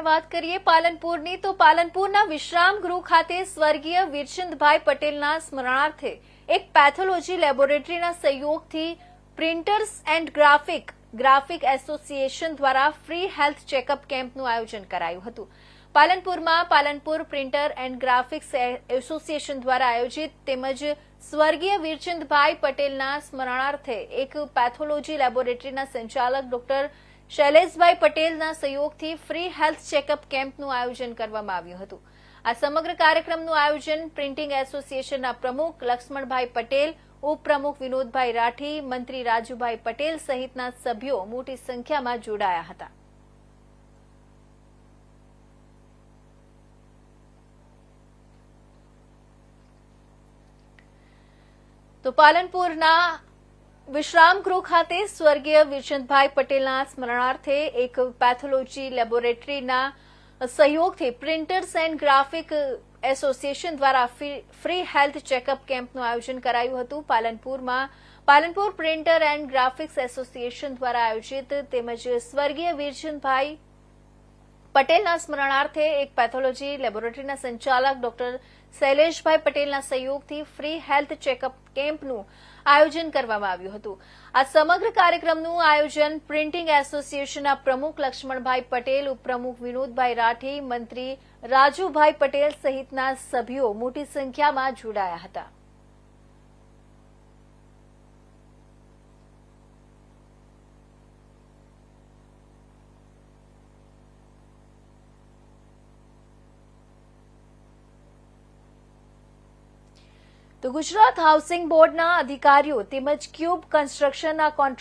આપણે વાત કરીએ પાલનપુરની, તો પાલનપુરના વિશ્રામ ગૃહ ખાતે સ્વર્ગીય વીરચંદભાઈ પટેલના સ્મરણાર્થે એક પેથોલોજી લેબોરેટરીના સહયોગથી printers and graphic graphic association દ્વારા ફ્રી હેલ્થ ચેકઅપ કેમ્પનું આયોજન કરાયું હતું. પાલનપુરમાં Palanpur printer and graphics association દ્વારા આયોજિત તેમજ સ્વર્ગીય વીરચંદભાઈ પટેલના સ્મરણાર્થે એક પેથોલોજી લેબોરેટરીના સંચાલક ડોક્ટર શૈલેષભાઈ પટેલના સહયોગથી ફ્રી હેલ્થ ચેકઅપ કેમ્પનું આયોજન કરવામાં આવ્યું હતું. આ સમગ્ર કાર્યક્રમનું આયોજન પ્રિન્ટિંગ એસોસિએશનના પ્રમુખ લક્ષ્મણભાઈ પટેલ, ઉપપ્રમુખ વિનોદભાઈ રાઠી, મંત્રી રાજુભાઈ પટેલ સહિતના સભ્યો મોટી સંખ્યામાં જોડાયા હતા. તો પાલનપુરના વિશ્રામ ગૃહ ખાતે સ્વર્ગીય વીરચંદભાઈ પટેલના સ્મરણાર્થે એક પેથોલોજી લેબોરેટરીના સહયોગથી પ્રિન્ટર્સ એન્ડ ગ્રાફિક એસોસિએશન દ્વારા ફ્રી- હેલ્થ ચેકઅપ કેમ્પનું આયોજન કરાયું હતું. પાલનપુરમાં, Palanpur printer and graphics association દ્વારા આયોજિત તેમજ સ્વર્ગીય વીરચંદભાઈ પટેલના સ્મરણાર્થે એક પેથોલોજી લેબોરેટરીના સંચાલક ડોક્ટર શૈલેષભાઈ પટેલના સહયોગથી ફ્રી હેલ્થ ચેકઅપ કેમ્પનું આયોજન કરવામાં આવ્યું હતું. આ સમગ્ર કાર્યક્રમનું આયોજન પ્રિન્ટિંગ એસોસિએશનના પ્રમુખ લક્ષ્મણભાઈ પટેલ, ઉપપ્રમુખ વિનોદભાઈ રાઠી, મંત્રી રાજુભાઈ પટેલ સહિતના સભ્યો મોટી સંખ્યામાં જોડાયા હતા. ગુજરાત હાઉસિંગ બોર્ડના અધિકારીઓ તેમજ ક્યુબ કન્સ્ટ્રક્શનના કોન્ટ્રાક્ટ